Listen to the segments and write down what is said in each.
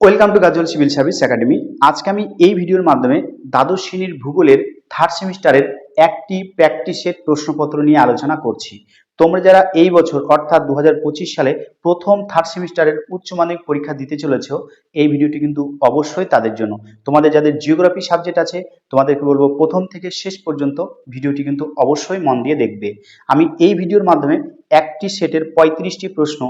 Welcome to Gajal civil service academy আজকে আমি এই ভিডিওর মাধ্যমে দ্বাদশ শ্রেণির ভূগোলের থার্ড সেমিস্টারের একটি প্র্যাকটিসের প্রশ্নপত্র নিয়ে আলোচনা করছি। তোমরা যারা এই বছর, অর্থাৎ দু হাজার পঁচিশ সালে প্রথম থার্ড সেমিস্টারের উচ্চ মাধ্যমিক পরীক্ষা দিতে চলেছো, এই ভিডিওটি কিন্তু অবশ্যই তাদের জন্য। তোমাদের যাদের জিওগ্রাফি সাবজেক্ট আছে, তোমাদেরকে বলব প্রথম থেকে শেষ পর্যন্ত ভিডিওটি কিন্তু অবশ্যই মন দিয়ে দেখবে। আমি এই ভিডিওর মাধ্যমে একটি সেটের পঁয়ত্রিশটি প্রশ্ন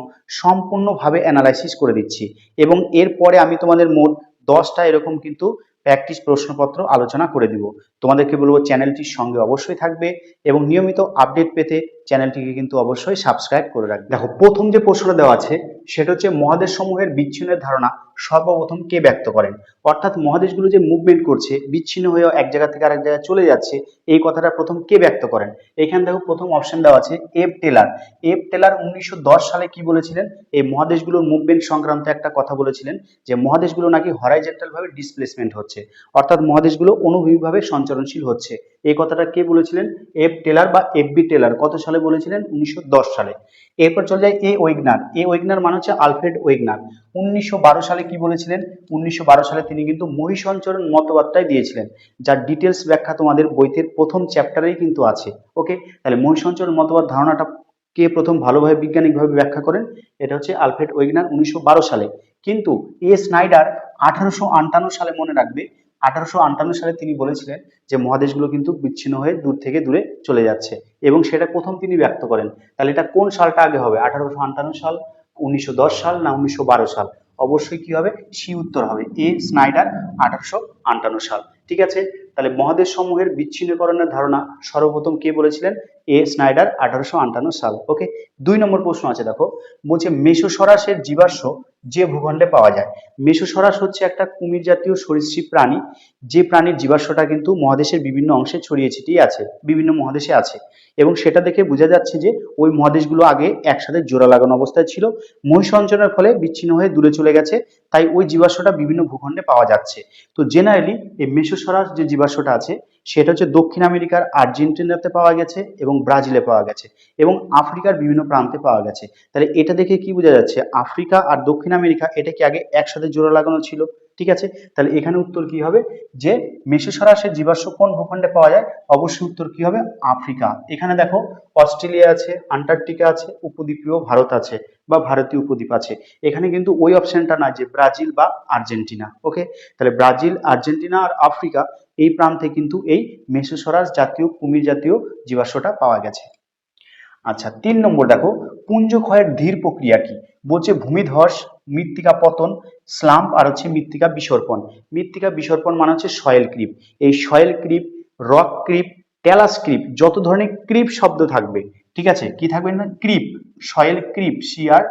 সম্পূর্ণভাবে অ্যানালাইসিস করে দিচ্ছি এবং এরপরে আমি তোমাদের মোট দশটা এরকম কিন্তু প্র্যাকটিস প্রশ্নপত্র আলোচনা করে দিব। তোমাদেরকে বলব চ্যানেলটির সঙ্গে অবশ্যই থাকবে এবং নিয়মিত আপডেট পেতে চ্যানেলটিকে কিন্তু অবশ্যই সাবস্ক্রাইব করে রাখবে। দেখো, প্রথম যে প্রশ্নটা দেওয়া আছে, সেটা হচ্ছে মহাদেশ সমূহের বিচ্ছিন্নের ধারণা সর্বপ্রথম কে ব্যক্ত করেন? অর্থাৎ মহাদেশগুলো যে মুভমেন্ট করছে, বিচ্ছিন্ন হয়ে এক জায়গা থেকে আরেক জায়গায় চলে যাচ্ছে, এই কথাটা প্রথম কে ব্যক্ত করেন? এখানে দেখো প্রথম অপশন দেওয়া আছে এফ টেলার এফ টেলার উনিশশো দশ সালে কি বলেছিলেন? এই মহাদেশগুলোর মুভমেন্ট সংক্রান্ত একটা কথা বলেছিলেন যে মহাদেশগুলো নাকি হরাইজেন্টাল ভাবে ডিসপ্লেসমেন্ট হচ্ছে। অর্থাৎ মহাদেশগুলো অনুভূমিকভাবে সঞ্চরণশীল হচ্ছে। এই কথাটা কে বলেছিলেন? এফ টেলার বা এফ বি টেলার। কত সালে বলেছিলেন? উনিশশো দশ সালে। এরপর চলে যায় এ ওয়েগনার। এ ওয়েগনার মানে হচ্ছে আলফ্রেড ওয়েগনার। উনিশশো বারো সালে কি বলেছিলেন? উনিশশো বারো সালে তিনি কিন্তু মহিষঞ্চরণ মতবাদটাই দিয়েছিলেন, যার ডিটেলস ব্যাখ্যা তোমাদের বইতের প্রথম চ্যাপ্টারেই কিন্তু আছে। ওকে তাহলে মহিষঞ্চরণ মতবাদ ধারণাটা কে প্রথম ভালোভাবে বৈজ্ঞানিকভাবে ব্যাখ্যা করেন? এটা হচ্ছে আলফ্রেড ওয়েগনার উনিশশো সালে। কিন্তু এ স্নাইডার আঠারোশো আটান্ন সালে মনে রাখবে আঠারোশো আটান্ন সালে তিনি বলেছিলেন যে মহাদেশগুলো কিন্তু বিচ্ছিন্ন হয়ে দূর থেকে দূরে চলে যাচ্ছে এবং সেটা প্রথম তিনি ব্যক্ত করেন। তাহলে এটা কোন সালটা আগে হবে? আঠারোশো আটান্ন সাল, উনিশশো দশ সাল না উনিশশো বারো সাল? অবশ্যই কি হবে? সি উত্তর হবে। এ স্নাইডার আঠারোশো আটান্ন সাল। ঠিক আছে? তাহলে মহাদেশ সমূহের বিচ্ছিন্নকরণের ধারণা সর্বপ্রথম কে বলেছিলেন? এ স্নাইডার আঠারোশো আটান্ন সাল। ওকে? দুই নম্বর প্রশ্ন আছে, দেখো। বলছে মেসোসরাসের জীবাশ্ম যে ভূখণ্ডে পাওয়া যায়। মেসোসরাস হচ্ছে একটা কুমির জাতীয় সরীসৃপ প্রাণী। যে প্রাণীর জীবাশ্মটা কিন্তু মহাদেশের বিভিন্ন অংশে ছড়িয়ে ছিটিয়ে আছে, বিভিন্ন মহাদেশে আছে। এবং সেটা দেখে বোঝা যাচ্ছে যে ওই মহাদেশগুলো আগে একসাথে জোড়া লাগানো অবস্থায় ছিল। মহিষঞ্চনের ফলে বিচ্ছিন্ন হয়ে দূরে চলে গেছে। তাই ওই জীবাশ্মটা বিভিন্ন ভূখণ্ডে পাওয়া যাচ্ছে। তো জেনারেলি এই মেসোসরাস যে জীবাশ্মটা আছে সেটা হচ্ছে দক্ষিণ আমেরিকার আর্জেন্টিনাতে পাওয়া গেছে এবং ব্রাজিলে পাওয়া গেছে এবং আফ্রিকার বিভিন্ন প্রান্তে পাওয়া গেছে। তাহলে এটা দেখে কি বোঝা যাচ্ছে? আফ্রিকা আর দক্ষিণ আমেরিকা, এটা কি আগে একসাথে জোড়া লাগানো ছিল? ঠিক আছে? তাহলে এখানে উত্তর কি হবে? যে মেসোসরাসের জীবাশ্ম কোন ভূখণ্ডে পাওয়া যায়? অবশ্যই উত্তর কি হবে? আফ্রিকা। এখানে দেখো, অস্ট্রেলিয়া আছে, আন্টার্কটিকা আছে, উপদ্বীপীয় ভারত আছে বা ভারতীয় উপদ্বীপ আছে। এখানে কিন্তু ওই অপশনটা না যে ব্রাজিল বা আর্জেন্টিনা। ওকে তাহলে ব্রাজিল, আর্জেন্টিনা আর আফ্রিকা এই প্রান্তে কিন্তু এই মেসোসরাস জাতীয় কুমির জাতীয় জীবাশ্মটা পাওয়া গেছে। আচ্ছা তিন নম্বর দেখো পুঞ্জ ক্ষয়ের ধীর প্রক্রিয়া কি? বলছে ভূমিধস, মৃত্তিকা পতন, স্লাম্প আর হচ্ছে মৃত্তিকা বিসর্পণ। মৃত্তিকা বিসর্পণ মানে হচ্ছে সয়েল ক্রিপ। এই soil creep, rock creep, talus creep, যত ধরনের ক্রিপ শব্দ থাকবে, ঠিক আছে? কি থাকবে না? Creep soil creep C R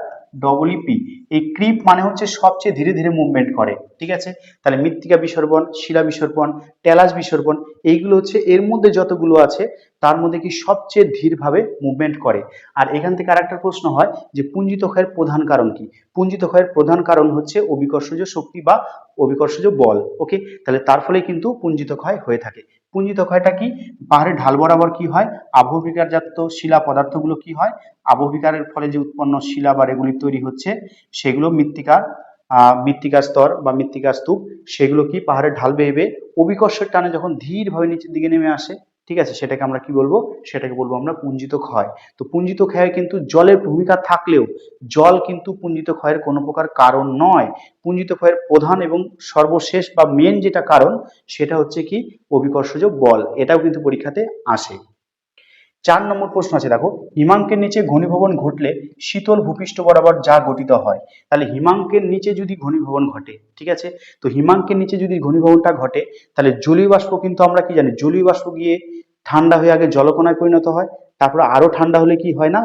double P এই ক্রিপ মানে হচ্ছে সবচেয়ে ধীরে ধীরে মুভমেন্ট করে, ঠিক আছে? তাহলে মৃত্তিকা বিসর্পণ, শিলা বিসর্পণ, ট্যালাস বিসর্পণ, এইগুলো হচ্ছে এর মধ্যে যতগুলো আছে, তার মধ্যে কি সবচেয়ে ধীরভাবে মুভমেন্ট করে? আর এখান থেকে আরেকটা প্রশ্ন হয় যে পুঞ্জিত ক্ষয়ের প্রধান কারণ কি? পুঞ্জিত ক্ষয়ের প্রধান কারণ হচ্ছে অভিকর্ষজ শক্তি বা অভিকর্ষজ বল ওকে তাহলে তার ফলে কিন্তু পুঞ্জিত ক্ষয় হয়ে থাকে। পুঞ্জিত ক্ষয়টা কি? পাহাড়ের ঢাল বরাবর কি হয়? আবহবিকারজাত শিলা পদার্থগুলো কি হয়? আবহবিকারের ফলে যে উৎপন্ন শিলা বা এগুলি তৈরি হচ্ছে, সেগুলো মৃত্তিকার মৃত্তিকা স্তর বা মৃত্তিকার স্তূপ, সেগুলো কি পাহাড়ের ঢাল বেয়ে বেয়ে অভিকর্ষের টানে যখন ধীরভাবে নিচের দিকে নেমে আসে ঠিক আছে? সেটাকে আমরা কি বলব? সেটাকে বলব আমরা পুঞ্জিত ক্ষয়। তো পুঞ্জিত ক্ষয়ে কিন্তু জলের ভূমিকা থাকলেও জল কিন্তু পুঞ্জিত ক্ষয়ের কোনো প্রকার কারণ নয়। পুঞ্জিত ক্ষয়ের প্রধান এবং সর্বশেষ বা মেন যেটা কারণ, সেটা হচ্ছে কি অভিকর্ষজ বল। এটাও কিন্তু পরীক্ষাতে আসে। চার নম্বর প্রশ্ন আছে, দেখো, হিমাঙ্কের নিচে ঘনীভবন ঘটলে শীতল ভূপৃষ্ঠ বরাবর যা গঠিত হয়, তাহলে হিমাঙ্কের নিচে যদি ঘনীভবন ঘটে, ঠিক আছে? তো হিমাঙ্কের নিচে যদি ঘনীভবনটা ঘটে, তাহলে জলীয় বাষ্প কিন্তু আমরা কি জানি, জলীয় বাষ্প গিয়ে ঠান্ডা হয়ে আগে জলকণায় পরিণত হয়, তারপরে আরও ঠান্ডা হলে কি হয় না?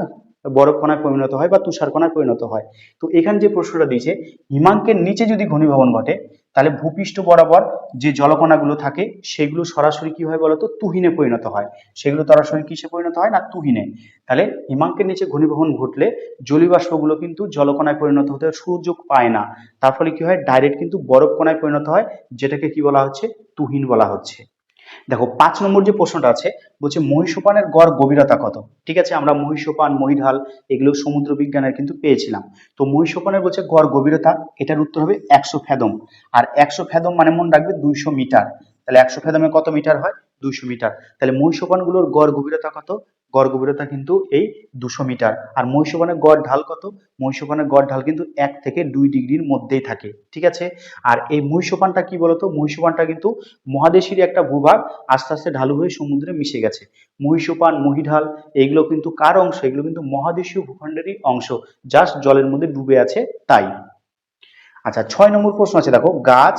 বরফ কণায় পরিণত হয় বা তুষার কণায় পরিণত হয়। তো এখানে যে প্রশ্নটা দিয়েছে, হিমাঙ্কের নিচে যদি ঘনীভবন ঘটে তাহলে ভূপৃষ্ঠ বরাবর যে জলকণাগুলো থাকে, সেগুলো সরাসরি কি হয় বলতো? তুহিনে পরিণত হয়। সেগুলো সরাসরি কিসে পরিণত হয়? না, তুহিনে। তাহলে হিমাঙ্কের নিচে ঘনীভবন ঘটলে জলীয়বাষ্পগুলো কিন্তু জলকণায় পরিণত হতে সুযোগ পায় না। তার ফলে কি হয়? ডাইরেক্ট কিন্তু বরফ কণায় পরিণত হয়, যেটাকে কি বলা হচ্ছে? তুহিন বলা হচ্ছে। দেখো, পাঁচ নম্বর যে প্রশ্নটা আছে, বলছে মহিষোপানের গড় গভীরতা কত? ঠিক আছে, আমরা মহিষোপান, মহিঢাল এগুলো সমুদ্র বিজ্ঞানের কিন্তু পেয়েছিলাম। তো মহিষোপানের বলছে গড় গভীরতা, এটার উত্তর হবে একশো ফেদম আর একশো ফেদম মানে মনে রাখবে দুইশো মিটার। তাহলে একশো ফেদমে কত মিটার হয়? দুইশো মিটার। তাহলে মহিষোপানগুলোর গড় গভীরতা কত? গড় গভীরতা কিন্তু এই দুশো মিটার। আর মহিষোপানের গড় ঢাল কত? মহিষোপানের গড় ঢাল কিন্তু এক থেকে দুই ডিগ্রির মধ্যেই থাকে, ঠিক আছে? আর এই মহিষোপানটা কি বলতো? মহিষোপানটা কিন্তু মহাদেশেরই একটা ভূভাগ, আস্তে আস্তে ঢালু হয়ে সমুদ্রে মিশে গেছে। মহিষোপান মহিঢাল, এগুলো কিন্তু কার অংশ? এগুলো কিন্তু মহাদেশীয় ভূখণ্ডেরই অংশ জাস্ট জলের মধ্যে ডুবে আছে তাই। আচ্ছা ছয় নম্বর প্রশ্ন আছে, দেখো, গাছ,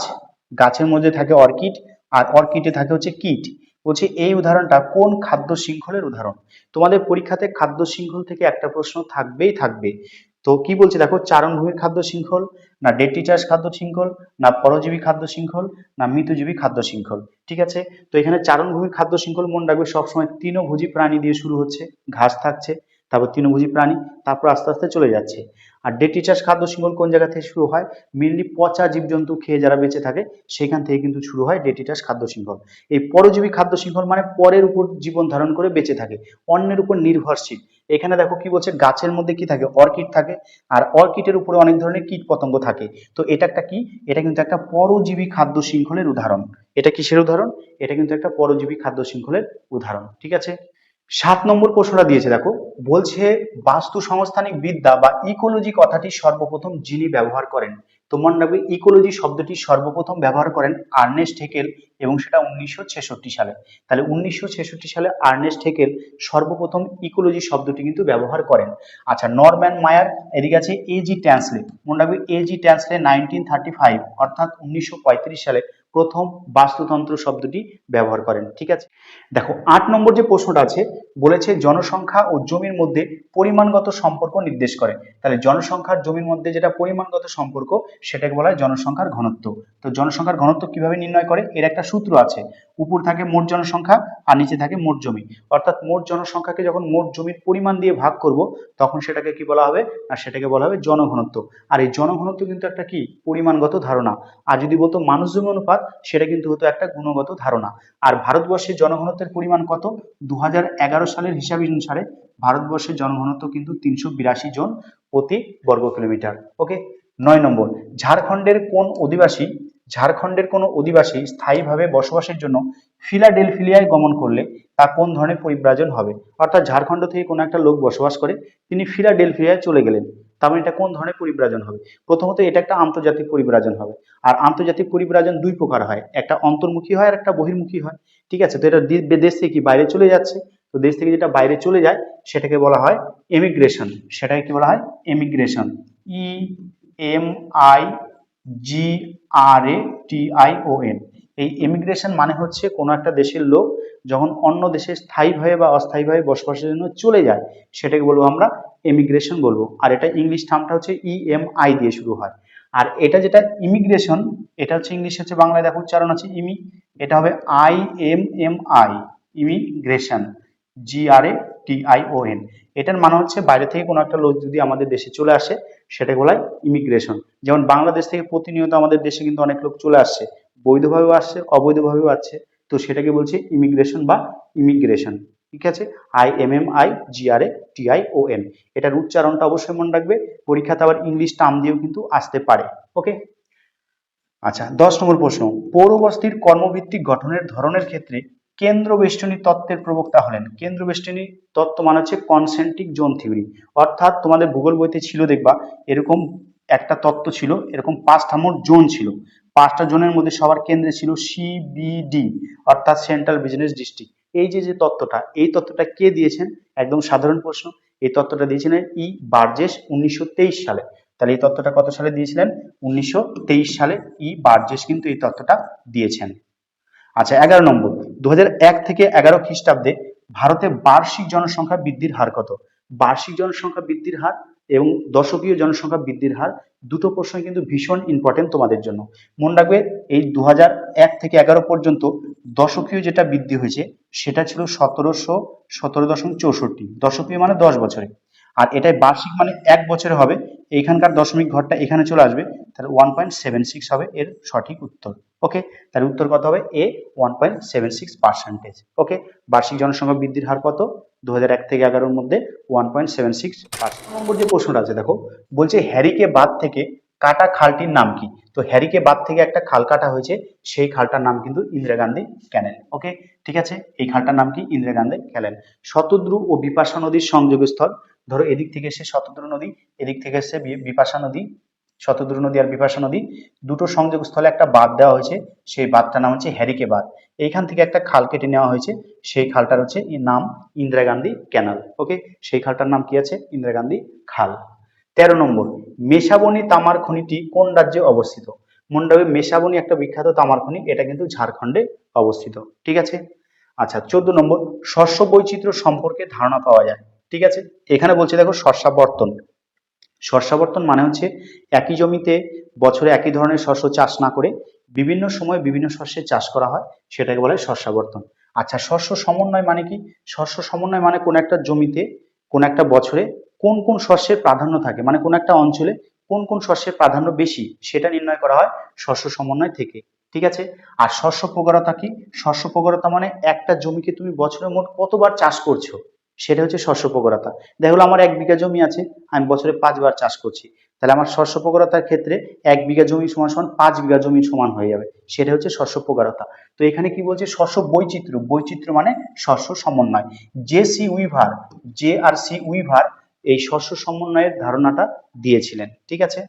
গাছের মধ্যে থাকে অর্কিড, আর অর্কিডে থাকে হচ্ছে কীট। বলছে, এই উদাহরণটা কোন খাদ্য শৃঙ্খলের উদাহরণ? তোমাদের পরীক্ষাতে খাদ্য শৃঙ্খল থেকে একটা প্রশ্ন থাকবেই থাকবে। তো কি বলছে দেখো, চারণভূমির খাদ্য শৃঙ্খল, না ডেট্রিটাস খাদ্য শৃঙ্খল, না পরজীবী খাদ্য শৃঙ্খল, না মৃতজীবী খাদ্য শৃঙ্খল, ঠিক আছে? তো এখানে চারণভূমির খাদ্য শৃঙ্খল মনে রাখবে সবসময় তৃণভোজী প্রাণী দিয়ে শুরু হচ্ছে, ঘাস থাকছে তারপর তৃণভোজী প্রাণী, তারপর আস্তে আস্তে চলে যাচ্ছে। আর ডেট্রিটাস খাদ্য শৃঙ্খল কোন জায়গা থেকে শুরু হয়? মেনলি পচা জীবজন্তু খেয়ে যারা বেঁচে থাকে, সেখান থেকে কিন্তু শুরু হয় ডেট্রিটাস খাদ্য শৃঙ্খল এই পরজীবী খাদ্য শৃঙ্খল মানে পরের উপর জীবন ধারণ করে বেঁচে থাকে, অন্যের উপর নির্ভরশীল। এখানে দেখো কি বলছে, গাছের মধ্যে কি থাকে? অর্কিড থাকে। আর অর্কিডের উপরে অনেক ধরনের কীট পতঙ্গ থাকে। তো এটা একটা কি? এটা কিন্তু একটা পরজীবী খাদ্য শৃঙ্খলের উদাহরণ। এটা কিসের উদাহরণ? এটা কিন্তু একটা পরজীবী খাদ্য শৃঙ্খলের উদাহরণ। ঠিক আছে? সাত নম্বর প্রশ্নটা দিয়েছে, দেখো। বলছে বাস্তু সংস্থানিক বিদ্যা বা ইকোলজি কথাটি সর্বপ্রথম যিনি ব্যবহার করেন। তো মনে রাখবে ইকোলজি শব্দটি সর্বপ্রথম ব্যবহার করেন আর্নেস্ট হেকেল এবং সেটা উনিশশো ছেষট্টি সালে। তাহলে উনিশশো ছেষট্টি সালে আর্নেস্ট হেকেল সর্বপ্রথম ইকোলজি শব্দটি কিন্তু ব্যবহার করেন। আচ্ছা নরম্যান মায়ার, এদিকে আছে এজি ট্যান্সলে মনে রাখবে A G Tansley nineteen thirty five অর্থাৎ উনিশশো পঁয়ত্রিশ সালে প্রথম বাস্তুতন্ত্র শব্দটি ব্যবহার করেন, ঠিক আছে? দেখো, আট নম্বর যে প্রশ্নটা আছে, বলেছে জনসংখ্যা ও জমির মধ্যে পরিমাণগত সম্পর্ক নির্দেশ করে। তাহলে জনসংখ্যার জমির মধ্যে যেটা পরিমাণগত সম্পর্ক, সেটাকে বলা হয় জনসংখ্যার ঘনত্ব। তো জনসংখ্যার ঘনত্ব কীভাবে নির্ণয় করে? এর একটা সূত্র আছে। উপর থাকে মোট জনসংখ্যা আর নিচে থাকে মোট জমি। অর্থাৎ মোট জনসংখ্যাকে যখন মোট জমির পরিমাণ দিয়ে ভাগ করব, তখন সেটাকে কি বলা হবে? আর সেটাকে বলা হবে জনঘনত্ব। আর এই জনঘনত্ব কিন্তু একটা কি? পরিমাণগত ধারণা। আর যদি বলতো মানুষ জমি অনুপাত, সেটা কিন্তু হতো একটা গুণগত ধারণা। আর ভারতবর্ষের জনঘনত্বের পরিমাণ কত? দু হাজার এগারো সালের হিসাব অনুসারে ভারতবর্ষের জনঘনত্ব কিন্তু তিনশো বিরাশি জন প্রতি বর্গ কিলোমিটার ওকে? নয় নম্বর, ঝাড়খণ্ডের কোন অধিবাসী ঝাড়খণ্ডের কোনো অধিবাসী স্থায়ীভাবে বসবাসের জন্য ফিলাডেলফিলিয়ায় গমন করলে তা কোন ধরনের পরিব্রাজন হবে? অর্থাৎ ঝাড়খণ্ড থেকে কোনো একটা লোক বসবাস করে, তিনি ফিলাডেলফিলিয়ায় চলে গেলেন। তার মানে এটা কোন ধরনের পরিব্রাজন হবে? প্রথমত এটা একটা আন্তর্জাতিক পরিব্রাজন হবে। আর আন্তর্জাতিক পরিব্রাজন দুই প্রকার হয়। একটা অন্তর্মুখী হয় আর একটা বহির্মুখী হয়। ঠিক আছে? তো এটা দেশ থেকে কি বাইরে চলে যাচ্ছে। তো দেশ থেকে যেটা বাইরে চলে যায়, সেটাকে বলা হয় এমিগ্রেশন। সেটাকে কি বলা হয়? Emigration. E M I G R A T I O N এই এমিগ্রেশন মানে হচ্ছে কোনো একটা দেশের লোক যখন অন্য দেশে স্থায়ীভাবে বা অস্থায়ীভাবে বসবাসের জন্য চলে যায়, সেটাকে বলব আমরা এমিগ্রেশন বলব। আর এটা ইংলিশ টার্মটা হচ্ছে ইএমআই দিয়ে শুরু হয়। আর এটা যেটা ইমিগ্রেশন এটা হচ্ছে ইংলিশ হচ্ছে বাংলায় দেখো উচ্চারণ আছে ইমি, এটা হবে I M M I immigration G R A T I O N এটার মানে হচ্ছে বাইরে থেকে কোনো একটা লোক যদি আমাদের দেশে চলে আসে, সেটা বলা ইমিগ্রেশন যেমন বাংলাদেশ থেকে প্রতিনিয়ত আমাদের দেশে কিন্তু অনেক লোক চলে আসছে, বৈধভাবেও আসছে, অবৈধভাবেও আসছে তো সেটাকে বলছে ইমিগ্রেশন বা ইমিগ্রেশন ঠিক আছে? I M M I G R A T I O N এটার উচ্চারণটা অবশ্যই মনে রাখবে, পরীক্ষাতে আবার ইংলিশ টার্ম দিয়েও কিন্তু আসতে পারে, ওকে? আচ্ছা দশ নম্বর প্রশ্ন। পৌরবস্তির কর্মভিত্তিক গঠনের ধরনের ক্ষেত্রে কেন্দ্রবেষ্টনী তত্ত্বের প্রবক্তা হলেন। কেন্দ্রবেষ্টনী তত্ত্ব মানে হচ্ছে কনসেন্ট্রিক জোন থিওরি অর্থাৎ তোমাদের ভূগোল বইতে ছিল দেখবা, এরকম একটা তত্ত্ব ছিল, এরকম পাঁচটা মোট জোন ছিল। পাঁচটা জোনের মধ্যে সবার কেন্দ্রে ছিল সিবিডি অর্থাৎ সেন্ট্রাল বিজনেস ডিস্ট্রিক্ট এই যে যে তত্ত্বটা, এই তত্ত্বটা কে দিয়েছেন? একদম সাধারণ প্রশ্ন। এই তত্ত্বটা দিয়েছিলেন ই বার্জেস উনিশশো তেইশ সালে। তাহলে এই তত্ত্বটা কত সালে দিয়েছিলেন? উনিশশো তেইশ সালে ই বার্জেস কিন্তু এই তত্ত্বটা দিয়েছেন। আচ্ছা এগারো নম্বর। দু হাজার এক থেকে এগারো খ্রিস্টাব্দে ভারতে বার্ষিক জনসংখ্যা বৃদ্ধির হার কত? বার্ষিক জনসংখ্যা বৃদ্ধির হার এবং দশকীয় জনসংখ্যা বৃদ্ধির হার দুটো প্রশ্ন কিন্তু ভীষণ ইম্পর্টেন্ট তোমাদের জন্য। মনে রাখবে, এই দু থেকে এগারো পর্যন্ত দশকীয় যেটা বৃদ্ধি হয়েছে, সেটা ছিল সতেরোশো সতেরো দশমিক চৌষট্টি। দশকীয় মানে দশ বছরে। আর এটাই বার্ষিক মানে এক বছরে হবে। এইখানকার দশমিক ঘরটা এখানে চলে আসবে। তাহলে ওয়ান পয়েন্ট সেভেন সিক্স হবে এর সঠিক উত্তর। ওকে তাহলে উত্তর কত হবে? A one point seven six percentage okay বার্ষিক জনসংখ্যা বৃদ্ধির হার কত? দু এক থেকে এগারোর মধ্যে one point seven six percent নম্বর যে প্রশ্নটা আছে, দেখো, বলছে হ্যারিকে বাদ থেকে কাটা খালটির নাম কি? তো হ্যারিকে বাদ থেকে একটা খাল কাটা হয়েছে, সেই খালটার নাম কিন্তু ইন্দিরা গান্ধী ক্যানেল। ওকে ঠিক আছে? এই খালটার নাম কি? ইন্দিরা গান্ধী ক্যানেল। শতদ্রু ও বিপাশা নদীর সংযোগস্থল, ধরো এদিক থেকে এসে শতদ্রু নদী, এদিক থেকে এসে বিপাশা নদী শতদ্রু নদী আর বিপাশা নদী, দুটো সংযোগস্থলে একটা বাঁধ দেওয়া হয়েছে, সেই বাঁধটার নাম হচ্ছে হ্যারিকে বাঁধ। এইখান থেকে একটা খাল কেটে নেওয়া হয়েছে, সেই খালটার হচ্ছে নাম ইন্দিরা গান্ধী ক্যানাল, ওকে? সেই খালটার নাম কি আছে? ইন্দিরা গান্ধী খাল। তেরো নম্বর, মেশাবনি তামার খনিটি কোন রাজ্যে অবস্থিত? মনে রাখবে মেশাবনি একটা বিখ্যাত তামার খনি, এটা কিন্তু ঝাড়খণ্ডে অবস্থিত, ঠিক আছে? আচ্ছা চোদ্দ নম্বর শস্য বৈচিত্র্য সম্পর্কে ধারণা পাওয়া যায়, ঠিক আছে? এখানে বলছে দেখো শস্যাবর্তন। শস্যাবর্তন মানে হচ্ছে একই জমিতে বছরে একই ধরনের শস্য চাষ না করে বিভিন্ন সময় বিভিন্ন শস্যের চাষ করা হয়, সেটাকে বলা শস্যাবর্তন আচ্ছা শস্য সমন্বয় মানে কি? শস্য সমন্বয় মানে কোন একটা জমিতে কোন একটা বছরে কোন কোন শস্যের প্রাধান্য থাকে মানে কোন একটা অঞ্চলে কোন কোন শস্যের প্রাধান্য বেশি, সেটা নির্ণয় করা হয় শস্য সমন্বয় থেকে। ঠিক আছে? আর শস্য প্রগারতা কি? শস্য প্রগারতা মানে একটা জমিকে তুমি বছরে মোট কতবার চাষ করছ? সেটা হচ্ছে শস্য প্রগারতা দেখা আমার এক বিঘা জমি আছে, আমি বছরে পাঁচবার চাষ করছি। তাহলে আমার শস্য প্রগারতার ক্ষেত্রে এক বিঘা জমি সমান সমান পাঁচ বিঘা জমি সমান হয়ে যাবে। সেটা হচ্ছে শস্য প্রগারতা তো এখানে কি বলছে? শস্য বৈচিত্র্য। বৈচিত্র্য মানে শস্য সমন্বয়। J C Weaver J R C Weaver এই শস্য সমন্বয়ের ধারণাটা দিয়েছিলেন। ঠিক আছে?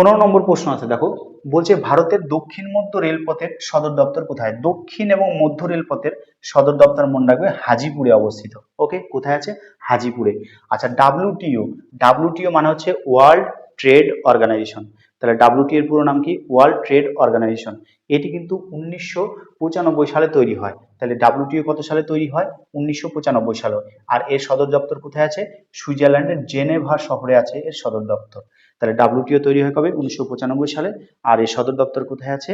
পনেরো নম্বর প্রশ্ন আছে, দেখো। বলছে, ভারতের দক্ষিণ মধ্য রেলপথের সদর দপ্তর কোথায়? দক্ষিণ এবং মধ্য রেলপথের সদর দপ্তর মনে রাখবে হাজিপুরে অবস্থিত। ওকে কোথায় আছে? হাজিপুরে। আচ্ছা ডাব্লিউটিও ডাব্লিউটিও মানে হচ্ছে ওয়ার্ল্ড ট্রেড অর্গানাইজেশন তাহলে ডাব্লিউটি এর পুরো নাম কি? ওয়ার্ল্ড ট্রেড অর্গানাইজেশন এটি কিন্তু উনিশশো পঁচানব্বই সালে তৈরি হয়। তাহলে ডাব্লিউটিও কত সালে তৈরি হয়? উনিশশো পঁচানব্বই সালে। আর এর সদর দপ্তর কোথায় আছে? সুইজারল্যান্ডের জেনেভা শহরে আছে এর সদর দপ্তর। তাহলে ডাব্লিউটিও তৈরি হয় কবে? উনিশশো পঁচানব্বই সালে। আর এর সদর দপ্তর কোথায় আছে?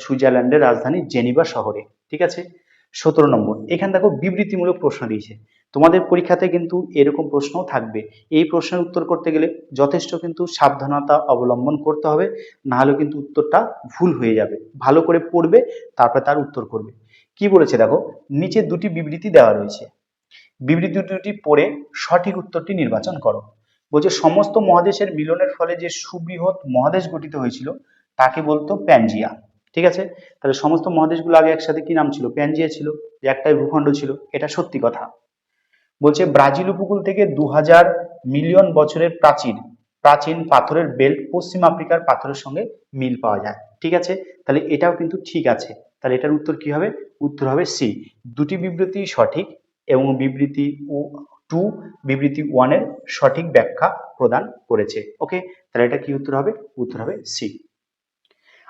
সুইজারল্যান্ডের রাজধানী জেনিভা শহরে। ঠিক আছে? সতেরো নম্বর। এখানে দেখো বিবৃতিমূলক প্রশ্ন দিয়েছে। তোমাদের পরীক্ষাতে কিন্তু এরকম প্রশ্নও থাকবে। এই প্রশ্নের উত্তর করতে গেলে যথেষ্ট কিন্তু সাবধানতা অবলম্বন করতে হবে। না হলে কিন্তু উত্তরটা ভুল হয়ে যাবে। ভালো করে পড়বে, তারপরে তার উত্তর করবে। কি বলেছে দেখো? নিচে দুটি বিবৃতি দেওয়া রয়েছে। বিবৃতি দুটি পড়ে সঠিক উত্তরটি নির্বাচন করো। বলছে সমস্ত মহাদেশের মিলনের ফলে যে সুবৃহৎ মহাদেশ গঠিত হয়েছিল, তাকে বলতো প্যানজিয়া। ঠিক আছে? তাহলে সমস্ত মহাদেশগুলো আগে একসাথে কি নাম ছিল? প্যানজিয়া ছিল, যে একটাই ভূখণ্ড ছিল। এটা সত্যি কথা। বলছে ব্রাজিল উপকূল থেকে দু হাজার মিলিয়ন বছরের প্রাচীন প্রাচীন পাথরের বেল্ট পশ্চিম আফ্রিকার পাথরের সঙ্গে মিল পাওয়া যায়। ঠিক আছে? তাহলে এটাও কিন্তু ঠিক আছে। তাহলে এটার উত্তর কি হবে? উত্তর হবে সি। দুটি বিবৃতি সঠিক এবং বিবৃতি টু বিবৃতি ওয়ানের সঠিক ব্যাখ্যা প্রদান করেছে। ওকে তাহলে এটা কি উত্তর হবে? উত্তর হবে সি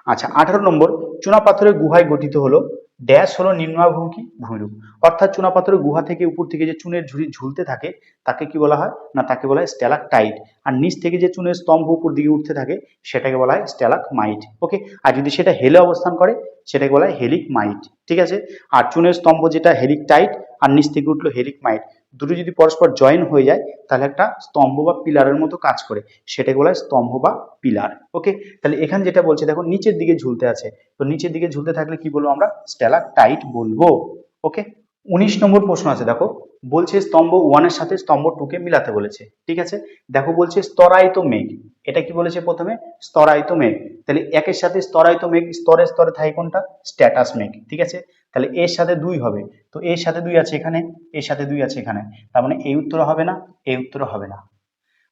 আচ্ছা আঠারো নম্বর চুনাপাথরের গুহায় গঠিত হলো, ড্যাশ হলো নিম্নাভূমি ভূমিরূপ। অর্থাৎ চুনাপাথরের গুহা থেকে উপর থেকে যে চুনের ঝুড়ি ঝুলতে থাকে, তাকে কি বলা হয়? না, তাকে বলা হয় স্ট্যালাক টাইট আর নিচ থেকে যে চুনের স্তম্ভ উপর দিকে উঠতে থাকে, সেটাকে বলা হয় স্ট্যালাক মাইট ওকে আর যদি সেটা হেলে অবস্থান করে, সেটাকে বলা হয় হেলিক মাইট ঠিক আছে? আর চুনের স্তম্ভ যেটা হেলিক টাইট আর নিচ থেকে উঠল হেলিক মাইট দুটো যদি পরস্পর জয়েন হয়ে যায়, তাহলে একটা স্তম্ভ বা পিলারের মতো কাজ করে। সেটাকে বলা হয় স্তম্ভ বা পিলার ওকে তাহলে এখানে যেটা বলছে, দেখো নিচের দিকে ঝুলতে আছে। তো নিচের দিকে ঝুলতে থাকলে কি বলব আমরা? স্টেলাক টাইট বলব ওকে উনিশ নম্বর প্রশ্ন আছে, দেখো। বলছে স্তম্ভ ওয়ানের সাথে স্তম্ভ টুকে মিলাতে বলেছে, ঠিক আছে? দেখো বলছে স্তরায়িত মেঘ। এটা কি বলেছে প্রথমে? স্তরায়িত মেঘ। তাহলে একের সাথে স্তরায়িত মেঘ, স্তরে স্তরে থাকে কোনটা? স্ট্যাটাস মেঘ, ঠিক আছে? তাহলে এর সাথে দুই হবে। তো এর সাথে দুই আছে এখানে, এর সাথে দুই আছে এখানে। তার মানে এই উত্তর হবে না, এই উত্তর হবে না।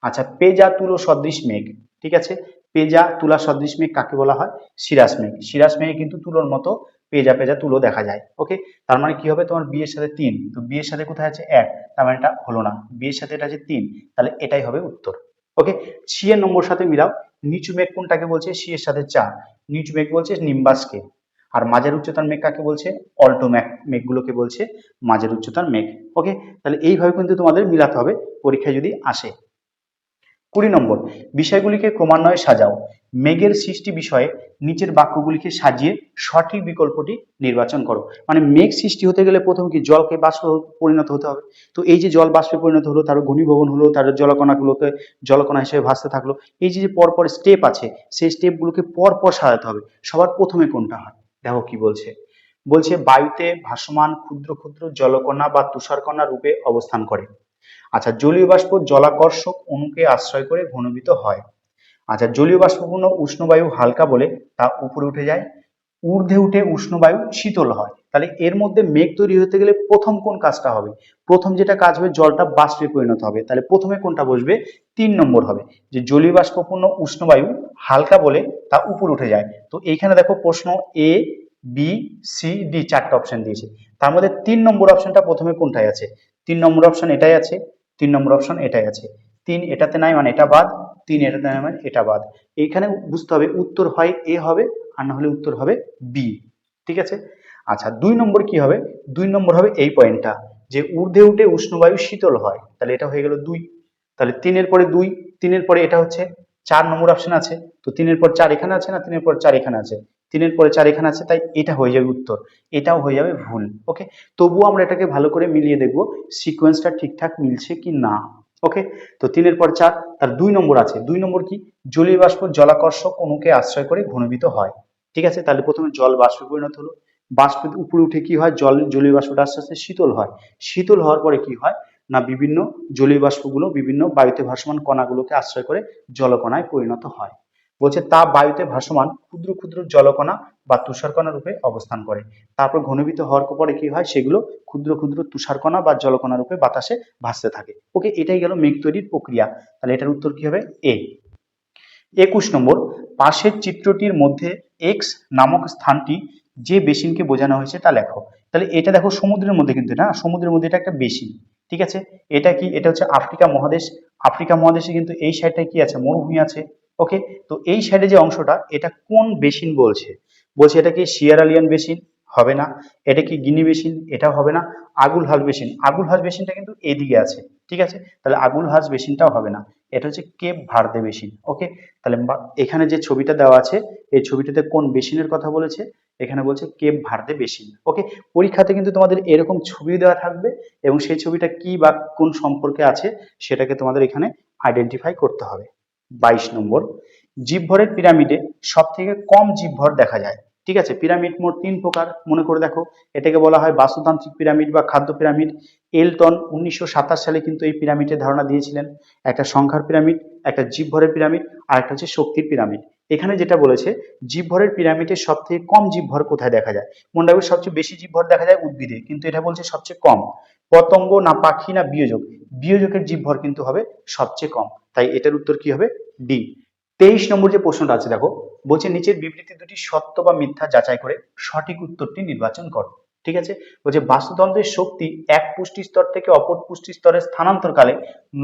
আচ্ছা পেজা তুলো সদৃশ মেঘ, ঠিক আছে? পেজা তুলা সদৃশ মেঘ কাকে বলা হয়? সিরাস মেঘ। সিরাস মেঘে কিন্তু তুলোর মতো পেজা পেজা তুলো দেখা যায় ওকে তার মানে কি হবে? তোমার বিয়ের সাথে তিন। তো বিয়ের সাথে কোথায় আছে? এক। তার মানে এটা হলো না। বিয়ের সাথে এটা আছে তিন, তাহলে এটাই হবে উত্তর ওকে এর নম্বর সাথে মিলাও। নিচু মেঘ কোনটাকে বলছে? সি এর সাথে চার। নিচু মেঘ বলছে নিম্বাসকে। আর মাঝের উচ্চতার মেঘ কাকে বলছে? অল্টো ম্যাক মেঘগুলোকে বলছে মাঝের উচ্চতার মেঘ। ওকে? তাহলে এইভাবে কিন্তু তোমাদের মিলাতে হবে, পরীক্ষায় যদি আসে। কুড়ি নম্বর, বিষয়গুলিকে ক্রমান্বয়ে সাজাও। মেঘের সৃষ্টি বিষয়ে নিচের বাক্যগুলিকে সাজিয়ে সঠিক বিকল্পটি নির্বাচন করো। মানে মেঘ সৃষ্টি হতে গেলে প্রথম কি জলকে বাষ্প পরিণত হতে হবে? তো এই যে জল বাষ্পে পরিণত হলো, তার ঘনীভবন হলো, তার জলকণাগুলোকে, জলকণা হিসেবে ভাসতে থাকল। এই যে পরপর স্টেপ আছে, সেই স্টেপগুলোকে পরপর সাজাতে হবে। সবার প্রথমে কোনটা হয়? দেখো কি বলছে। বলছে, বায়ুতে ভাসমান ক্ষুদ্র ক্ষুদ্র জলকণা বা তুষারকণা রূপে অবস্থান করে। আচ্ছা জলীয় বাষ্প জলাকর্ষক অণুকে আশ্রয় করে ঘনীভূত হয়। আচ্ছা জলীয় বাষ্পপূর্ণ উষ্ণবায়ু হালকা বলে তা উপরে উঠে যায়। ঊর্ধ্বে উঠে উষ্ণবায়ু শীতল হয়। তাহলে এর মধ্যে মেঘ তৈরি হতে গেলে প্রথম কোন কাজটা হবে? প্রথম যেটা কাজ হবে, জলটা বাষ্পে পরিণত হবে। তাহলে প্রথমে কোনটা বসবে? তিন নম্বর হবে। যে জলীয় বাষ্পপূর্ণ উষ্ণবায়ু হালকা বলে তা উপর উঠে যায়। তো এইখানে দেখো প্রশ্ন এ বি সি ডি চারটা অপশন দিয়েছে। তার মধ্যে তিন নম্বর অপশনটা প্রথমে কোনটায় আছে? তিন নম্বর অপশন এটাই আছে, তিন নম্বর অপশন এটাই আছে। তিন এটাতে নাই মানে এটা বাদ, তিন এটাতে নাই মানে এটা বাদ। এইখানে বুঝতে হবে উত্তর হয় এ হবে, আর না হলে উত্তর হবে বি ঠিক আছে? আচ্ছা দুই নম্বর কি হবে? দুই নম্বর হবে এই পয়েন্টটা যে ঊর্ধ্বে উঠে উষ্ণবায়ু শীতল হয়, তাহলে এটা হয়ে গেল দুই। তাহলে তিনের পরে দুই, তিনের পরে এটা হচ্ছে চার নম্বর অপশন আছে, তো তিনের পর চার এখানে আছে না তিনের পর চার এখানে আছে? তিনের পরে চার এখানে আছে, তাই এটা হয়ে যাবে উত্তর, এটাও হয়ে যাবে ভুল ওকে তবুও আমরা এটাকে ভালো করে মিলিয়ে দেখব সিকোয়েন্সটা ঠিকঠাক মিলছে কি না ওকে তো তিনের পর চার, তার দুই নম্বর আছে, দুই নম্বর কি? জলীয় বাষ্প জলাকর্ষক অণুকে আশ্রয় করে ঘনীভূত হয়, ঠিক আছে? তাহলে প্রথমে জল বাষ্পে পরিণত হলো বাষ্প উপরে উঠে কি হয়? জল, জলীয় বাষ্পটা আস্তে আস্তে শীতল হয়। শীতল হওয়ার পরে কি হয়? না, বিভিন্ন জলীয় বাষ্পগুলো বিভিন্ন বায়ুতে ভাসমান কণাগুলোকে আশ্রয় করে জলকণায় পরিণত হয়। বলছে, তা বায়ুতে ভাসমান ক্ষুদ্র ক্ষুদ্র জলকণা বা তুষারকণা রূপে অবস্থান করে। তারপর ঘনীভূত হওয়ার পরে কি হয়? সেগুলো ক্ষুদ্র ক্ষুদ্র তুষারকণা বা জলকণা রূপে বাতাসে ভাসতে থাকে। ওকে, এটাই গেল মেঘ তৈরির প্রক্রিয়া। তাহলে এটার উত্তর কি হবে? এ। একুশ নম্বর, পাশের চিত্রটির মধ্যে এক্স নামক স্থানটি যে বেসিনকে বোঝানো হয়েছে তা লেখো। তাহলে এটা দেখো সমুদ্রের মধ্যে কিন্তু না, সমুদ্রের মধ্যে এটা একটা বেসিন, ঠিক আছে? এটা কি? এটা হচ্ছে আফ্রিকা মহাদেশ। আফ্রিকা মহাদেশে কিন্তু এই সাইডটা কি আছে? মরুভূমি আছে, ওকে? তো এই সাইডে যে অংশটা, এটা কোন বেসিন বলছে? বলছে এটা কি সিয়ারালিয়ান বেসিন? হবে না। এটা কি গিনি বেসিন? এটাও হবে না। আগুল হাস বেসিন। আগুল হাস বেসিনটা কিন্তু এদিকে আছে, ঠিক আছে? তাহলে আগুল হাস বেসিনটাও হবে না। এটা হচ্ছে কেপ ভার্দে বেসিন ওকে? তাহলে এখানে যে ছবিটা দেওয়া আছে, এই ছবিটাতে কোন বেসিনের কথা বলেছে? এখানে বলছে কেপ ভার্দে বেসিন ওকে? পরীক্ষাতে কিন্তু তোমাদের এরকম ছবি দেওয়া থাকবে এবং সেই ছবিটা কি বা কোন সম্পর্কে আছে সেটাকে তোমাদের এখানে আইডেন্টিফাই করতে হবে। বাইশ নম্বর, জীবভরের পিরামিডে সব থেকে কম জীবভর দেখা যায়। ঠিক আছে পিরামিড মোট তিন প্রকার, মনে করে দেখো। এটাকে বলা হয় বাস্তুতান্ত্রিক পিরামিড বা খাদ্য পিরামিড এলটন উনিশশো সাতাশ সালে কিন্তু এই পিরামিডের ধারণা দিয়েছিলেন। একটা সংখ্যার পিরামিড একটা জীবভরের পিরামিড আর একটা হচ্ছে শক্তির পিরামিড এখানে যেটা বলেছে, জীবভরের পিরামিডের সব থেকে কম জীবভর কোথায় দেখা যায়? মনে রাখবে সবচেয়ে বেশি জীবভর দেখা যায় উদ্ভিদে, কিন্তু এটা বলছে সবচেয়ে কম। পতঙ্গ না পাখি না বিয়োজক। বিয়োজকের জীবভর কিন্তু হবে সবচেয়ে কম। তাই এটার উত্তর কি হবে? ডি। তেইশ নম্বর যে প্রশ্নটা আছে, দেখো, বলছে নিচের বিবৃতি দুটি সত্য বা মিথ্যা যাচাই করে সঠিক উত্তরটি নির্বাচন করো। ঠিক আছে? বলছে বাস্তুতন্ত্রের শক্তি এক পুষ্টি স্তর থেকে অপর পুষ্টি স্তরে স্থানান্তরকালে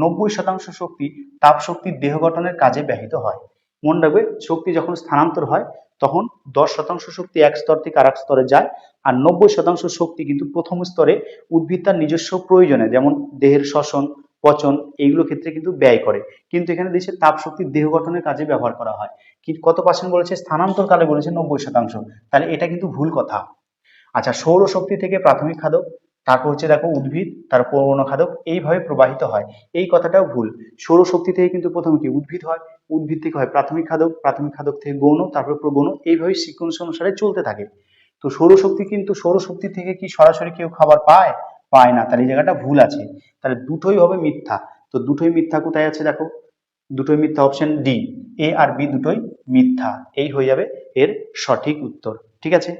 নব্বই শতাংশ শক্তি তাপ শক্তির দেহ গঠনের কাজে ব্যবহৃত হয়। মনে রাখবে, শক্তি যখন স্থানান্তর হয়, তখন দশ শতাংশ শক্তি এক স্তর থেকে আরেক স্তরে যায় আর নব্বই শতাংশ শক্তি কিন্তু প্রথম স্তরে উদ্ভিদ তার নিজস্ব প্রয়োজনে, যেমন দেহের শ্বসন পচন, এইগুলো ক্ষেত্রে কিন্তু ব্যয় করে। কিন্তু এখানে দেশের তাপ শক্তির দেহ গঠনের কাজে ব্যবহার করা হয়। কি কত পার্সেন্ট বলেছে? স্থানান্তর কালে বলেছে নব্বই শতাংশ। তাহলে এটা কিন্তু ভুল কথা। আচ্ছা সৌরশক্তি থেকে প্রাথমিক খাদক, তারপর হচ্ছে দেখো উদ্ভিদ, তার অন্য খাদক, এইভাবে প্রবাহিত হয়। এই কথাটাও ভুল। সৌরশক্তি থেকে কিন্তু প্রথমে কি উদ্ভিদ হয়? উদ্ভিদ থেকে হয় প্রাথমিক খাদক প্রাথমিক খাদক থেকে গৌণ, তারপর প্রগৌণ। এইভাবে সিকোয়েন্স অনুসারে চলতে থাকে। তো সৌরশক্তি কিন্তু সৌরশক্তি থেকে কি সরাসরি কেউ খাবার পায়? পায় না। তাহলে এই জায়গাটা ভুল আছে। তাহলে দুটোই হবে মিথ্যা। তো দুটোই মিথ্যা কোথায় আছে দেখো? দুটোই মিথ্যা অপশন ডি এ আর বি দুটোই মিথ্যা। এই হয়ে যাবে এর সঠিক উত্তর। ঠিক আছে?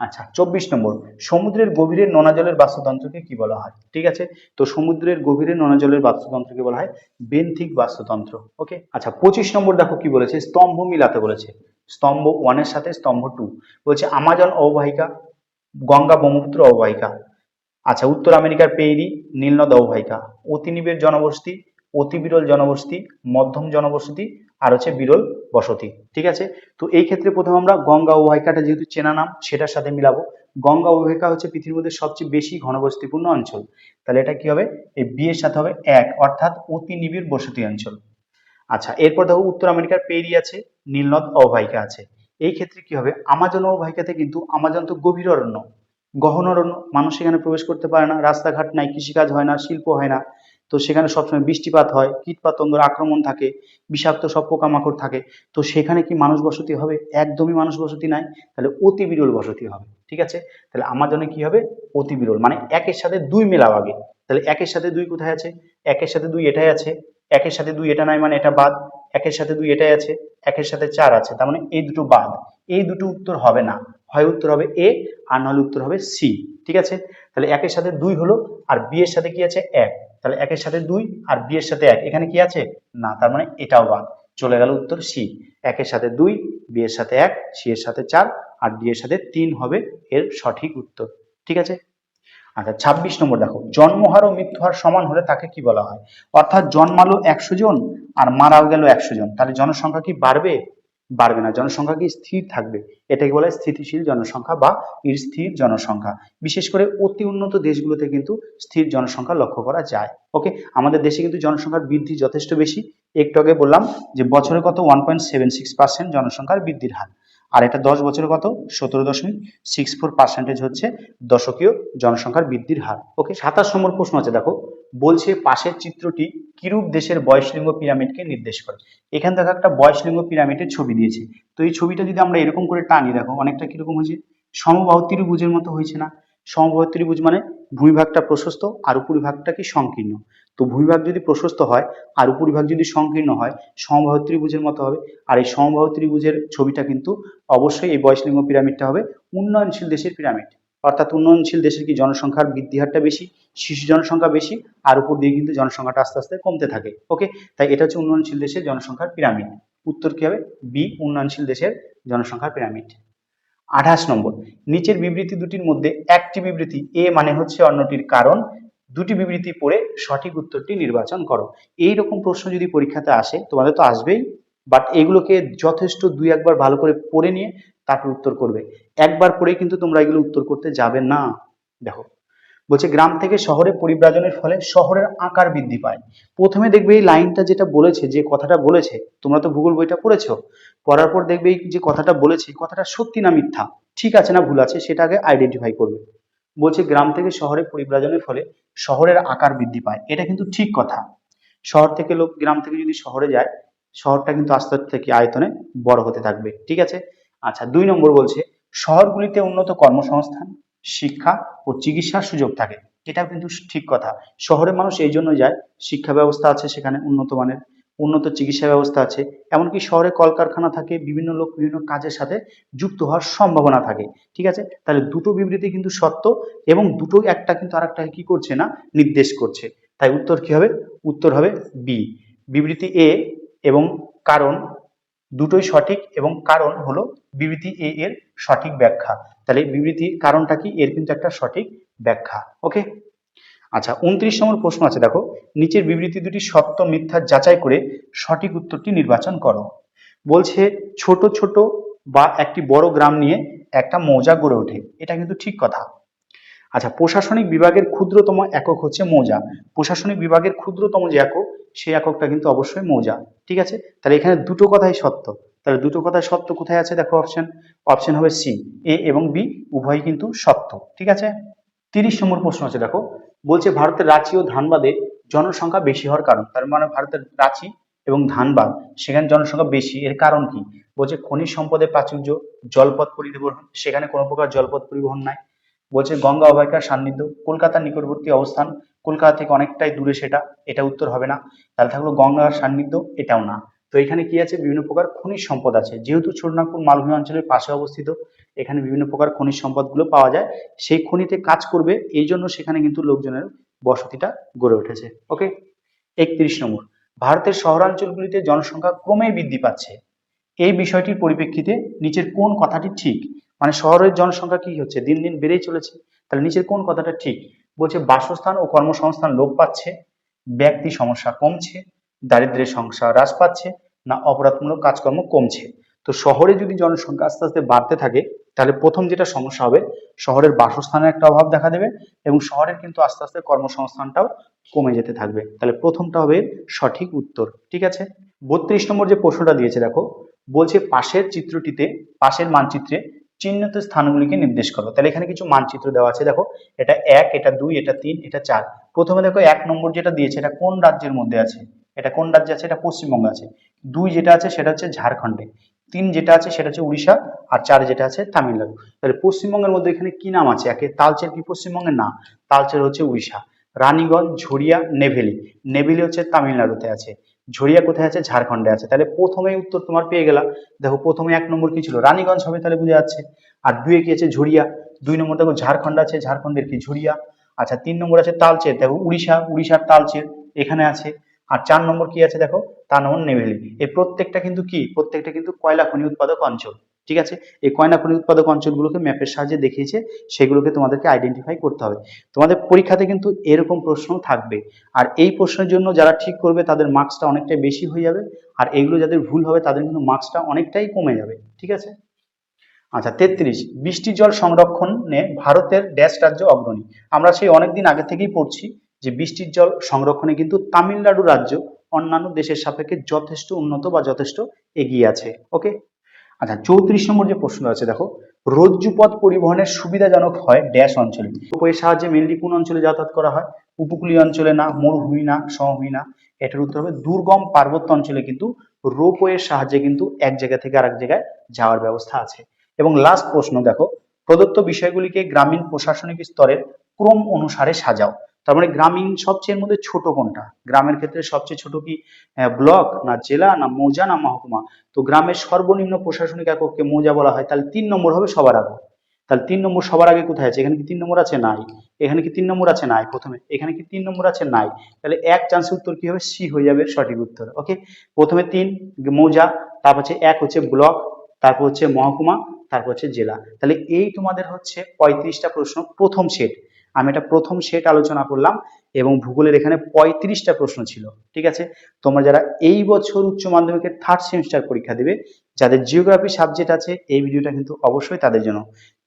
আচ্ছা চব্বিশ নম্বর। সমুদ্রের গভীরে নোনা জলের বাস্তুতন্ত্রকে কি বলা হয়? ঠিক আছে? তো সমুদ্রের গভীরে নোনা জলের বাস্তুতন্ত্রকে বলা হয় বেন্থিক বাস্তুতন্ত্র। ওকে? আচ্ছা পঁচিশ নম্বর দেখো কি বলেছে? স্তম্ভ মিলাতে বলেছে। স্তম্ভ ওয়ানের সাথে স্তম্ভ টু বলছে আমাজন অববাহিকা, গঙ্গা ব্রহ্মপুত্র অববাহিকা। আচ্ছা উত্তর আমেরিকার পেইরি, নীলনদ অববাহিকা অতি নিবিড় জনবসতি অতি বিরল জনবসতি, মধ্যম জনবসতি, আর হচ্ছে বিরল বসতি, ঠিক আছে? তো এই ক্ষেত্রে প্রথমে আমরা গঙ্গা অববাহিকাটা যেহেতু চেনা নাম, সেটার সাথে মিলাবো। গঙ্গা অববাহিকা হচ্ছে পৃথিবীর মধ্যে সবচেয়ে বেশি ঘনবসতিপূর্ণ অঞ্চল। তাহলে এটা কি হবে? এই বি এর সাথে হবে এক, অর্থাৎ অতি নিবিড় বসতি অঞ্চল। আচ্ছা এরপর দেখো উত্তর আমেরিকার পেরি আছে, নীলনদ অববাহিকা আছে। এই ক্ষেত্রে কি হবে? আমাজন অববাহিকাতে কিন্তু আমাজন তো গভীর অরণ্য। গহন অরণ্য মানুষ সেখানে প্রবেশ করতে পারে না, রাস্তাঘাট নাই, কৃষিকাজ হয় না, শিল্প হয় না। তো সেখানে সবসময় বৃষ্টিপাত হয়, কীটপতঙ্গের আক্রমণ থাকে, বিষাক্ত সব পোকামাকড় থাকে। তো সেখানে কি মানুষ বসতি হবে? একদমই মানুষ বসতি নাই, তাহলে অতি বিরল বসতি হবে, ঠিক আছে? তাহলে আমাজনে কি হবে? অতি বিরল মানে একের সাথে দুই মেলাও আগে। তাহলে একের সাথে দুই কোথায় আছে? একের সাথে দুই এটাই আছে, একের সাথে দুই এটা নাই মানে এটা বাদ, একের সাথে দুই এটাই আছে, একের সাথে চার আছে, তার মানে এই দুটো বাদ। এই দুটো উত্তর হবে না, হয় উত্তর হবে এ আর নাহলে উত্তর হবে সি ঠিক আছে? তাহলে একের সাথে দুই হলো, আর বি এর সাথে কি আছে? এক। তাহলে একের সাথে দুই, আর বি এর সাথে এক। এখানে কি আছে? না, তার মানে এটাও বাদ। চলে গেল উত্তর সি একের সাথে দুই বি এর সাথে এক সি এর সাথে চার, আর ডি এর সাথে তিন হবে এর সঠিক উত্তর। ঠিক আছে? আচ্ছা ছাব্বিশ নম্বর দেখো। জন্মহার ও মৃত্যুহার সমান হলে তাকে কি বলা হয়? অর্থাৎ জন্মালো একশো জন, আর মারাও গেল একশো জন। তাহলে জনসংখ্যা কি বাড়বে? বাড়বে না। জনসংখ্যা কি স্থির থাকবে? এটাকে বলা হয় স্থিতিশীল জনসংখ্যা বা স্থির জনসংখ্যা। বিশেষ করে অতি উন্নত দেশগুলোতে কিন্তু স্থির জনসংখ্যা লক্ষ্য করা যায়। ওকে আমাদের দেশে কিন্তু জনসংখ্যার বৃদ্ধি যথেষ্ট বেশি। একটু আগে বললাম যে বছরে কত? One point seven six percent জনসংখ্যার বৃদ্ধির হার। আর এটা দশ বছরে কত? সতেরো দশমিক সিক্স ফোর পার্সেন্টেজ হচ্ছে দশকীয় জনসংখ্যার বৃদ্ধির হার। ওকে সাতাশ নম্বর প্রশ্ন আছে, দেখো। বলছে পাশের চিত্রটি কিরূপ দেশের বয়সলিঙ্গ পিরামিডকে নির্দেশ করে। এখান থেকে একটা বয়সলিঙ্গ পিরামিডের ছবি দিয়েছে। তো এই ছবিটা যদি আমরা এরকম করে টানি, দেখো অনেকটা কীরকম হয়েছে। সমবাহু ত্রিভুজের মতো হয়েছে না? সমবাহু ত্রিভুজ মানে ভূমিভাগটা প্রশস্ত আর উপরিভাগটা কি সংকীর্ণ? তো ভূমিভাগ যদি প্রশস্ত হয় আর উপরিভাগ যদি সংকীর্ণ হয়, সমবাহু ত্রিভুজের মতো হবে। আর এই সমবাহু ত্রিভুজের ছবিটা কিন্তু অবশ্যই এই বয়সলিঙ্গ পিরামিডটা হবে উন্নয়নশীল দেশের পিরামিড। অর্থাৎ উন্নয়নশীল দেশের কি জনসংখ্যার বৃদ্ধি হারটা বেশি, শিশু জনসংখ্যা বেশি, আর উপর দিয়ে কিন্তু জনসংখ্যাটা আস্তে আস্তে কমতে থাকে ওকে তাই এটা হচ্ছে উন্নয়নশীল দেশের জনসংখ্যার পিরামিড। উত্তর কি হবে? বি উন্নয়নশীল দেশের জনসংখ্যার পিরামিড। আঠাশ নম্বর, নিচের বিবৃতি দুটির মধ্যে একটি বিবৃতি এ মানে হচ্ছে অন্যটির কারণ, দুটি বিবৃতি পড়ে সঠিক উত্তরটি নির্বাচন করো। এই রকম প্রশ্ন যদি পরীক্ষাতে আসে, তোমাদের তো আসবেই বাট এগুলোকে যথেষ্ট দুই একবার ভালো করে পড়ে নিয়ে তারপর উত্তর করবে। একবার পড়েই কিন্তু তোমরা এগুলো উত্তর করতে যাবে না। দেখো, বলছে গ্রাম থেকে শহরে পরিব্রাজনের ফলে শহরের আকার বৃদ্ধি পায়। প্রথমে দেখবে এই লাইনটা যেটা বলেছে, যে কথাটা বলেছে, তোমরা তো ভূগোল বইটা পড়েছো। পড়ার পর দেখবে এই যে কথাটা বলেছে কথাটা সত্যি না মিথ্যা? ঠিক আছে না ভুল আছে, সেটা আগে আইডেন্টিফাই করবে। বলছে গ্রাম থেকে শহরে পরিব্রাজনের ফলে শহরের আকার বৃদ্ধি পায়। এটা কিন্তু ঠিক কথা। শহর থেকে লোক, গ্রাম থেকে যদি শহরে যায়, শহরটা কিন্তু আস্তে আস্তে থেকে আয়তনে বড় হতে থাকবে। ঠিক আছে? আচ্ছা দুই নম্বর বলছে, শহরগুলিতে উন্নত কর্মসংস্থান, শিক্ষা ও চিকিৎসার সুযোগ থাকে। এটাও কিন্তু ঠিক কথা। শহরে মানুষ এই জন্য যায়, শিক্ষা ব্যবস্থা আছে সেখানে, উন্নত মানের, উন্নত চিকিৎসা ব্যবস্থা আছে। এমনকি শহরে কলকারখানা থাকে, বিভিন্ন লোক বিভিন্ন কাজের সাথে যুক্ত হওয়ার সম্ভাবনা থাকে। ঠিক আছে? তাহলে দুটো বিবৃতি কিন্তু সত্য এবং দুটো একটা কিন্তু আরেকটা কি করছে না, নির্দেশ করছে। তাই উত্তর কি হবে? উত্তর হবে বি। বিবৃতি এ এবং কারণ দুটোই সঠিক এবং কারণ হলো বিবৃতি এ এর সঠিক ব্যাখ্যা। তাহলে বিবৃতির কারণটা কি? এর কিন্তু একটা সঠিক ব্যাখ্যা। ওকে আচ্ছা উনত্রিশ নম্বর প্রশ্ন আছে, দেখো। নিচের বিবৃতি দুটি সত্য মিথ্যা যাচাই করে সঠিক উত্তরটি নির্বাচন করো। বলছে, ছোট ছোট বা একটি বড় গ্রাম নিয়ে একটা মৌজা গড়ে ওঠে। এটা কিন্তু ঠিক কথা। আচ্ছা প্রশাসনিক বিভাগের ক্ষুদ্রতম একক হচ্ছে মৌজা। প্রশাসনিক বিভাগের ক্ষুদ্রতম যে একক, সেই এককটা কিন্তু অবশ্যই মৌজা। ঠিক আছে? তাহলে এখানে দুটো কথাই সত্য। তাহলে দুটো কথাই সত্য কোথায় আছে? দেখো অপশন অপশন হবে সি এ এবং বি উভয়ই কিন্তু সত্য, ঠিক আছে? তিরিশ নম্বর প্রশ্ন আছে, দেখো। বলছে ভারতের রাঁচি ও ধানবাদে জনসংখ্যা বেশি হওয়ার কারণ, তার মানে ভারতের রাঁচি এবং ধানবাদ, সেখানে জনসংখ্যা বেশি, এর কারণ কি? বলছে খনিজ সম্পদের প্রাচুর্য, জলপথ পরিবহন, সেখানে কোনো প্রকার জলপথ পরিবহন নাই। বলছে গঙ্গা অববাহিকার সান্নিধ্য, কলকাতার নিকটবর্তী অবস্থান, কলকাতা থেকে অনেকটাই দূরে সেটা, এটা উত্তর হবে না। তাহলে থাকল গঙ্গার সান্নিধ্য এটাও না। তো এখানে কি আছে? বিভিন্ন প্রকার খনিজ সম্পদ আছে। যেহেতু ছোটনাগপুর মালভূমি অঞ্চলের পাশে অবস্থিত, এখানে বিভিন্ন প্রকার খনিজ সম্পদগুলো পাওয়া যায়। সেই খনিতে কাজ করবে এই জন্য সেখানে কিন্তু লোকজনের বসতিটা গড়ে উঠেছে। ওকে একত্রিশ নম্বর। ভারতের শহরাঞ্চলগুলিতে জনসংখ্যা ক্রমেই বৃদ্ধি পাচ্ছে। এই বিষয়টির পরিপ্রেক্ষিতে নিচের কোন কথাটি ঠিক? মানে শহরের জনসংখ্যা কি হচ্ছে? দিন দিন বেড়েই চলেছে। তাহলে নিচের কোন কথাটা ঠিক? বলছে বাসস্থান ও কর্মসংস্থান লোপ পাচ্ছে, ব্যক্তি সমস্যা কমছে দারিদ্র্যের সংখ্যা হ্রাস পাচ্ছে না অপরাধমূলক কাজকর্ম কমছে। তো শহরে যদি জনসংখ্যা আস্তে আস্তে বাড়তে থাকে, তাহলে প্রথম যেটা সমস্যা হবে, শহরের বাসস্থানের একটা অভাব দেখা দেবে এবং শহরের কিন্তু আস্তে আস্তে কর্মসংস্থানটাও কমে যেতে থাকবে। তাহলে প্রথমটা হবে সঠিক উত্তর, ঠিক আছে? বত্রিশ নম্বর যে প্রশ্নটা দিয়েছে, দেখো, বলছে পাশের চিত্রটিতে, পাশের মানচিত্রে চিহ্নিত স্থানগুলিকে নির্দেশ করো। তাহলে এখানে কিছু মানচিত্র দেওয়া আছে, দেখো, এটা এক, এটা দুই, এটা তিন, এটা চার। প্রথমে দেখো এক নম্বর যেটা দিয়েছে, এটা কোন রাজ্যের মধ্যে আছে? এটা কোন রাজ্যে আছে? এটা পশ্চিমবঙ্গে আছে। দুই যেটা আছে, সেটা হচ্ছে ঝাড়খণ্ডে। তিন যেটা আছে, সেটা হচ্ছে উড়িষ্যা, আর চার যেটা আছে, তামিলনাড়ু। তাহলে পশ্চিমবঙ্গের মধ্যে এখানে কি নাম আছে? একে তালচের কি পশ্চিমবঙ্গের? না, তালচের হচ্ছে উড়িষ্যা। রানীগঞ্জ ঝরিয়া নেভেলি। নেভেলি হচ্ছে তামিলনাড়ুতে আছে। ঝরিয়া কোথায় আছে? ঝাড়খণ্ডে আছে। তাহলে প্রথমেই উত্তর তোমার পেয়ে গেলাম। দেখো, প্রথমে এক নম্বর কি ছিল? রানীগঞ্জ হবে তাহলে বুঝে যাচ্ছে। আর দুয়ে কি আছে? ঝরিয়া দুই নম্বর দেখো, ঝাড়খণ্ড আছে, ঝাড়খণ্ডের কি? ঝরিয়া আচ্ছা তিন নম্বর আছে তালচের। দেখো, উড়িষ্যা, উড়িষ্যার তালচের এখানে আছে। আর চার নম্বর কি আছে দেখো? তার নম্বর নেভেলি। এই প্রত্যেকটা কিন্তু কি? প্রত্যেকটা কিন্তু কয়লা খনি উৎপাদক অঞ্চল, ঠিক আছে? এই কয়লা খনি উৎপাদক অঞ্চলগুলোকে ম্যাপের সাহায্যে দেখিয়েছে, সেগুলোকে তোমাদেরকে আইডেন্টিফাই করতে হবে। তোমাদের পরীক্ষাতে কিন্তু এরকম প্রশ্ন থাকবে। আর এই প্রশ্নের জন্য যারা ঠিক করবে, তাদের মার্কসটা অনেকটাই বেশি হয়ে যাবে। আর এগুলো যাদের ভুল হবে, তাদের কিন্তু মার্কসটা অনেকটাই কমে যাবে, ঠিক আছে? আচ্ছা তেত্রিশ। বৃষ্টি জল সংরক্ষণে ভারতের ড্যাশ রাজ্য অগ্রণী। আমরা সেই অনেকদিন আগে থেকেই পড়ছি। যে বৃষ্টির জল সংরক্ষণে কিন্তু তামিলনাড়ু রাজ্য অন্যান্য দেশের সাপেক্ষে যথেষ্ট উন্নত বা যথেষ্ট এগিয়ে আছে ওকে আচ্ছা চৌত্রিশ নম্বর যে প্রশ্ন আছে, দেখো, রজ্জুপথ পরিবহনের সুবিধাজনক হয় ড্যাশ অঞ্চলে। রোপওয়ের সাহায্যে মেনলি কোন অঞ্চলে যাতায়াত করা হয়? উপকূলীয় অঞ্চলে না, মরুভূমি না, সমভূমি না। এটার উত্তর হবে দুর্গম পার্বত্য অঞ্চলে কিন্তু রোপওয়ের সাহায্যে কিন্তু এক জায়গা থেকে আরেক জায়গায় যাওয়ার ব্যবস্থা আছে। এবং লাস্ট প্রশ্ন, দেখো, প্রদত্ত বিষয়গুলিকে গ্রামীণ প্রশাসনিক স্তরের ক্রম অনুসারে সাজাও। তার মানে গ্রামীণ সবচেয়ে মধ্যে ছোট কোনটা? গ্রামের ক্ষেত্রে সবচেয়ে ছোট কি ব্লক না জেলা না মৌজা না মহকুমা? তো গ্রামের সর্বনিম্ন প্রশাসনিক একককে মৌজা বলা হয়, তাহলে তিন নম্বর হবে সবার আগে। তাহলে তিন নম্বর সবার আগে কোথায় আছে? এখানে কি তিন নম্বর আছে? নাই। এখানে কি তিন নম্বর আছে? নাই। প্রথমে, এখানে কি তিন নম্বর আছে? নাই। তাহলে এক চান্সের উত্তর কি হবে? সি হয়ে যাবে সঠিক উত্তর ওকে প্রথমে তিন, মৌজা, তারপর হচ্ছে এক হচ্ছে ব্লক, তারপর হচ্ছে মহকুমা, তারপর হচ্ছে জেলা। তাহলে এই তোমাদের হচ্ছে পঁয়ত্রিশটা প্রশ্ন প্রথম সেট আমি এটা প্রথম সেট আলোচনা করলাম এবং ভূগোলের এখানে পঁয়ত্রিশটা প্রশ্ন ছিল, ঠিক আছে? তোমরা যারা এই বছর উচ্চ মাধ্যমিকের থার্ড সেমিস্টার পরীক্ষা দেবে, যাদের জিওগ্রাফি সাবজেক্ট আছে, এই ভিডিওটা কিন্তু অবশ্যই তাদের জন্য।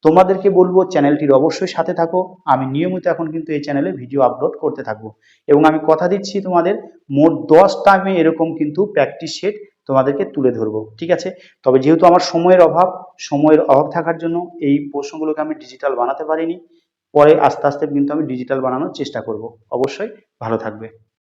তোমাদেরকে বলব চ্যানেলটির অবশ্যই সাথে থাকো। আমি নিয়মিত এখন কিন্তু এই চ্যানেলে ভিডিও আপলোড করতে থাকব। এবং আমি কথা দিচ্ছি তোমাদের, মোট দশটা আমি এরকম কিন্তু প্র্যাকটিস সেট তোমাদেরকে তুলে ধরবো, ঠিক আছে? তবে যেহেতু আমার সময়ের অভাব সময়ের অভাব থাকার জন্য এই প্রশ্নগুলোকে আমি ডিজিটাল বানাতে পারিনি। পরে আস্তে আস্তে কিন্তু আমি ডিজিটাল বানানোর চেষ্টা করব। অবশ্যই ভালো থাকবে।